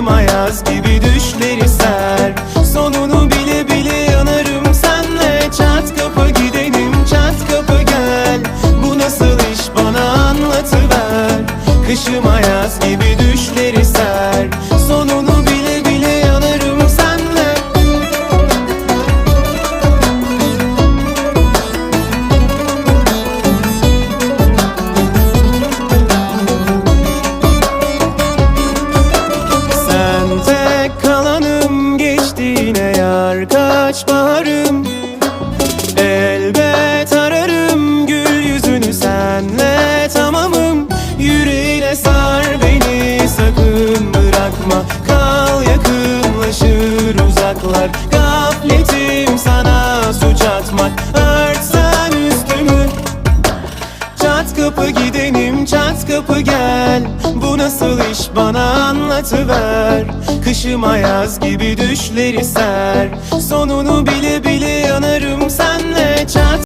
Kışıma yaz gibi düşleri ser. Sonunu bile bile yanarım senle. Çat kapı gidenim çat kapı gel. Bu nasıl iş? Bana anlatıver. Kışıma yaz gibi düşleri ser kaç baharım Elbet ararım gül yüzünü senle tamamım. Yüreğine sar beni sakın bırakma. Kal yakınlaşır uzaklar. Gafletim sana suç atmak. Örtsen üstümü. Çat kapı gidenim çat kapı gel. Bu nasıl iş bana anlatıver. Kışıma yaz gibi düşleri ser. Sonunu bile bile